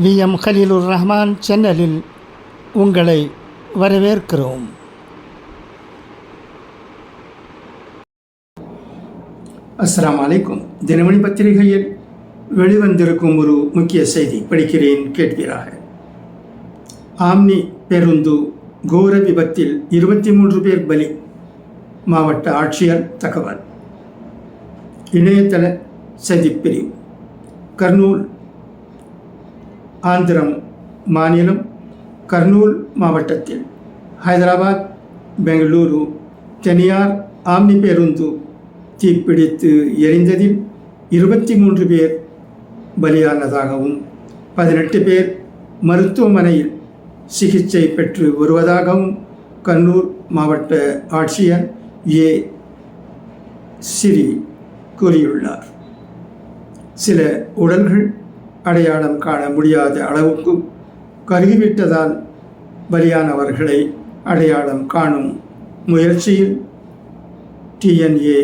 We. M. Khalilur Rahman சேனலில் உங்களை வரவேற்கிறோம். அஸ்லாம் அலைக்கும். தினமணி பத்திரிகையில் வெளிவந்திருக்கும் ஒரு முக்கிய செய்தி படிக்கிறேன் கேட்கிறாக ஆம்னி பேருந்து கோர விபத்தில் இருபத்தி மூன்று பேர் பலி. மாவட்ட ஆட்சியர் தகவல். இணையதள செய்திப்பிரிவு. கர்னூல் ஆந்திரம் மாநிலம் கர்னூல் மாவட்டத்தில். ஹைதராபாத் பெங்களூரு தனியார் ஆம்னி பேருந்து தீப்பிடித்து எரிந்ததில் இருபத்தி மூன்று பேர் பலியானதாகவும் பதினெட்டு பேர் மருத்துவமனையில் சிகிச்சை பெற்று வருவதாகவும் கண்ணூர் மாவட்ட ஆட்சியர் ஏ. சிறி கூறியுள்ளார். சில உடல்கள் அடையாளம் காண முடியாத அளவுக்கு கருகிவிட்டதால் பலியானவர்களை அடையாளம் காணும் முயற்சியில் டிஎன்ஏ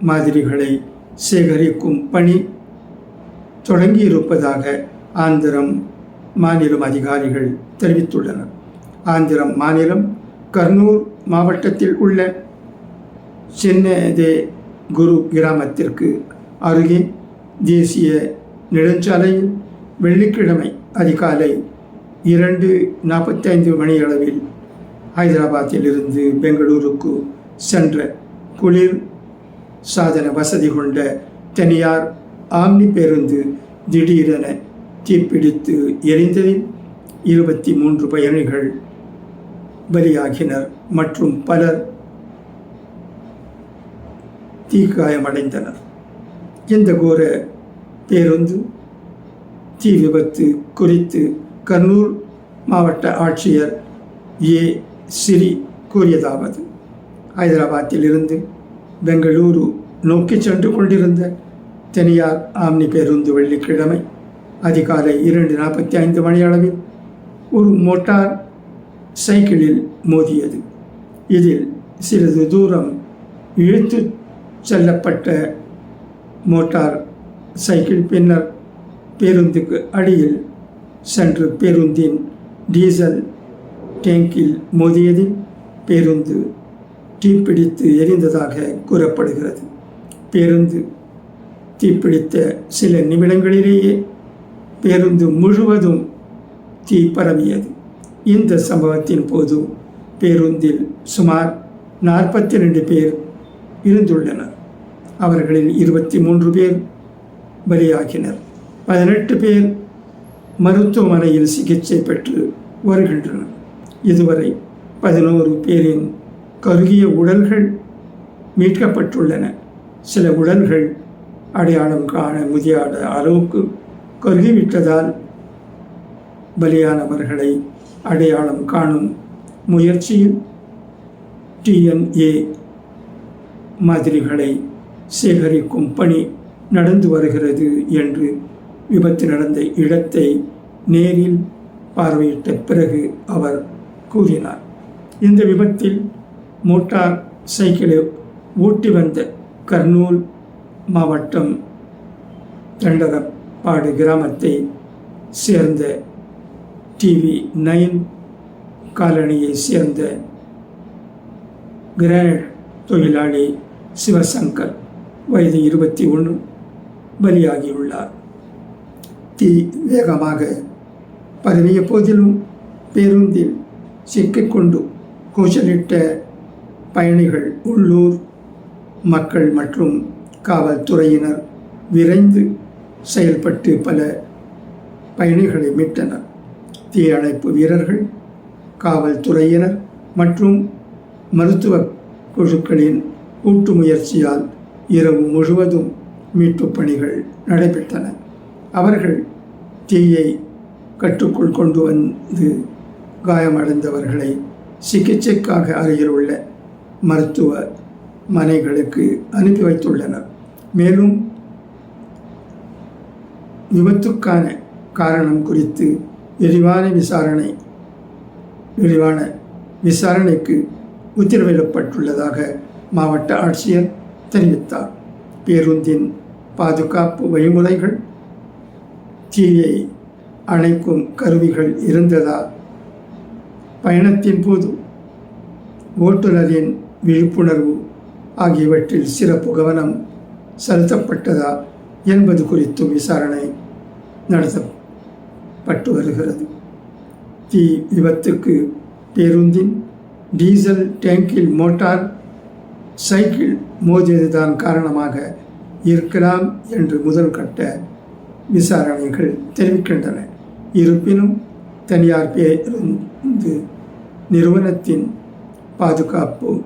மாதிரிகளை சேகரிக்கும் பணி தொடங்கியிருப்பதாக ஆந்திரம் மாநிலம் அதிகாரிகள் தெரிவித்துள்ளனர். ஆந்திரம் மாநிலம் கர்னூர் மாவட்டத்தில் உள்ள சென்னதே குரு கிராமத்திற்கு அருகே தேசிய நெடுஞ்சாலையில் வெள்ளிக்கிழமை அதிகாலை இரண்டு நாற்பத்தைந்து மணியளவில் ஹைதராபாத்திலிருந்து பெங்களூருக்கு சென்ற குளிர் சாதன வசதி கொண்ட தனியார் ஆம்னி பேருந்து திடீரென தீப்பிடித்து எரிந்ததில் இருபத்தி மூன்று பயணிகள் பலியாகினர் மற்றும் பலர் தீக்காயமடைந்தனர். இந்த கோர பேருந்து தீ விபத்து குறித்து கர்னூல் மாவட்ட ஆட்சியர் ஏ. சிறி கூறியதாவது. ஹைதராபாத்தில் இருந்து பெங்களூரு நோக்கி சென்று கொண்டிருந்த தனியார் ஆம்னி பேருந்து வெள்ளிக்கிழமை அதிகாலை இரண்டு நாற்பத்தி ஐந்து மணியளவில் ஒரு மோட்டார் சைக்கிளில் மோதியது. இதில் சிறிது தூரம் இழுத்து செல்லப்பட்ட மோட்டார் சைக்கிள் பின்னர் பேருந்துக்கு அடியில் சென்று பேருந்தின் டீசல் டேங்கில் மோதியதில் பேருந்து தீப்பிடித்து எரிந்ததாக கூறப்படுகிறது. பேருந்து தீப்பிடித்த சில நிமிடங்களிலேயே பேருந்து முழுவதும் தீ பரவியது. இந்த சம்பவத்தின் போது பேருந்தில் சுமார் நாற்பத்தி ரெண்டு பேர் இருந்துள்ளனர். அவர்களில் இருபத்தி மூன்று பேர் பலியாகினர் பதினெட்டு பேர் மருத்துவமனையில் சிகிச்சை பெற்று வருகின்றனர். இதுவரை பதினோரு பேரின் கருகிய உடல்கள் மீட்கப்பட்டுள்ளன. சில உடல்கள் அடையாளம் காண முதியாத அளவுக்கு கருகிவிட்டதால் பலியானவர்களை அடையாளம் காணும் முயற்சியில் டிஎன்ஏ மாதிரிகளை சேகரிக்கும் பணி நடந்து வருகிறது என்று விபத்து நடந்த இடத்தை நேரில் பார்வையிட்ட பிறகு அவர் கூறினார். இந்த விபத்தில் மோட்டார் சைக்கிளை ஓட்டி வந்த கர்னூல் மாவட்டம் தண்டகப்பாடு கிராமத்தை சேர்ந்த டிவி நைன் காலனியை சேர்ந்த கிரானைட் தொழிலாளி சிவசங்கர். வயது இருபத்தி ஒன்று. பலியாகியுள்ளார். தீ வேகமாக பரவிய போதிலும் பேருந்தில் சிக்கிக்கொண்டு கூச்சலிட்ட பயணிகள் உள்ளூர் மக்கள் மற்றும் காவல்துறையினர் விரைந்து செயல்பட்டு பல பயணிகளை மீட்டனர். தீயணைப்பு வீரர்கள் காவல்துறையினர் மற்றும் மருத்துவ குழுக்களின் கூட்டு முயற்சியால் இரவு முழுவதும் மீட்புப் பணிகள் நடைபெற்றன. அவர்கள் தீயை கட்டுக்குள் கொண்டு வந்து காயமடைந்தவர்களை சிகிச்சைக்காக அருகில் உள்ள மருத்துவ மனைகளுக்கு அனுப்பி வைத்துள்ளனர். மேலும் விபத்துக்கான காரணம் குறித்து விரிவான விசாரணை விரிவான விசாரணைக்கு உத்தரவிடப்பட்டுள்ளதாக மாவட்ட ஆட்சியர் தெரிவித்தார். பேருந்தின் பாதுகாப்பு வழிமுறைகள் தீயை அணைக்கும் கருவிகள் இருந்ததா? பயணத்தின் போது ஓட்டுநரின் விழிப்புணர்வு ஆகியவற்றில் சிறப்பு கவனம் செலுத்தப்பட்டதா என்பது குறித்தும் விசாரணை நடத்தப்பட்டு வருகிறது. தீ விபத்துக்கு பேருந்தின் டீசல் டேங்கில் மோட்டார் சைக்கிள் மோதியதுதான் காரணமாக இருக்கலாம் என்று முதல் கட்ட விசாரணைகள் தெரிவிக்கின்றன. இருப்பினும் தனியார் பேருந்து நிறுவனத்தின் பாதுகாப்பு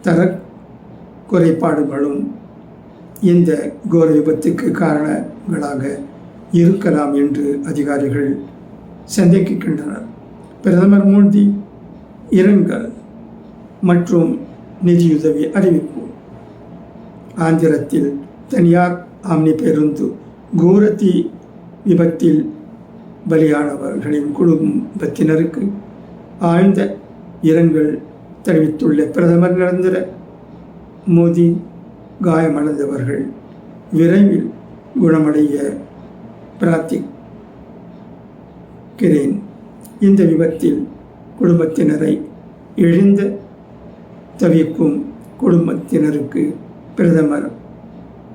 தர குறைபாடுகளும் இந்த கோர விபத்துக்கு காரணங்களாக இருக்கலாம் என்று அதிகாரிகள் சந்தேகிக்கின்றனர். பிரதமர் மோடி இரங்கல் மற்றும் நிதியுதவி அறிவிப்பு. ஆந்திரத்தில் தனியார் ஆம்னி பேருந்து கோரதி விபத்தில் பலியானவர்களின் குடும்பத்தினருக்கு ஆழ்ந்த இரங்கல் தெரிவித்துள்ள பிரதமர் நரேந்திர மோடி காயமடைந்தவர்கள் விரைவில் குணமடைய பிரார்த்திக்கிறேன். இந்த விபத்தில் குடும்பத்தினரை இழந்த தவிக்கும் குடும்பத்தினருக்கு பிரதமர்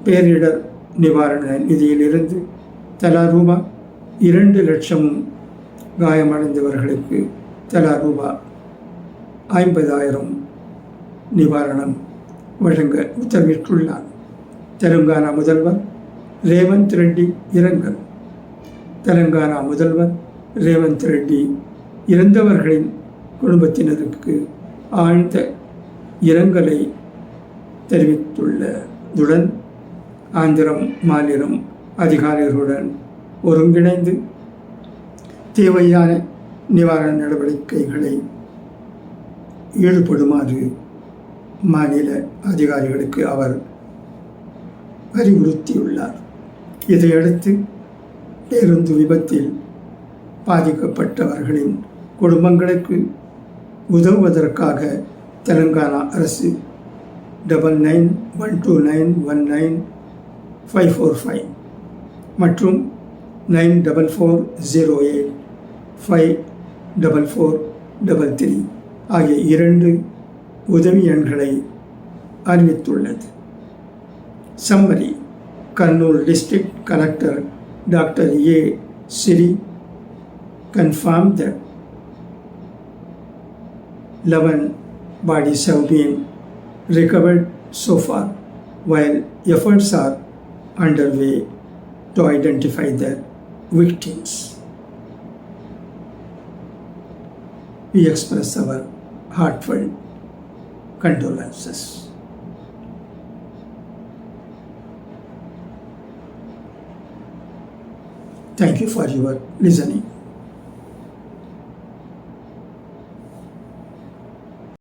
பேரிடர் நிவாரண நிதியிலிருந்து தலா ரூபா இரண்டு லட்சமும் காயமடைந்தவர்களுக்கு தலா ரூபா ஐம்பதாயிரம் நிவாரணம் வழங்க உத்தரவிட்டுள்ளார். தெலுங்கானா முதல்வர் ரேவந்த் ரெட்டி இரங்கல். தெலுங்கானா முதல்வர் ரேவந்த் ரெட்டி இறந்தவர்களின் குடும்பத்தினருக்கு ஆழ்ந்த இரங்கலை தெரிவித்துள்ளதுடன் ஆந்திரம் மாநிலம் அதிகாரிகளுடன் ஒருங்கிணைந்து தேவையான நிவாரண நடவடிக்கைகளை ஈடுபடுமாறு மாநில அதிகாரிகளுக்கு அவர் அறிவுறுத்தியுள்ளார். இதையடுத்து பேருந்து விபத்தில் பாதிக்கப்பட்டவர்களின் குடும்பங்களுக்கு உதவுவதற்காக தெலங்கானா அரசு double nine one two nine one nine five four five மற்றும் nine double four zero eight five double four double three ஆகிய இரண்டு உதவி எண்களை அறிவித்துள்ளது. Summary Kurnool district collector doctor A Siri confirmed that 11 bodies have been recovered so far, while efforts are underway to identify the victims. We express our heartfelt condolences. Thank you for your listening.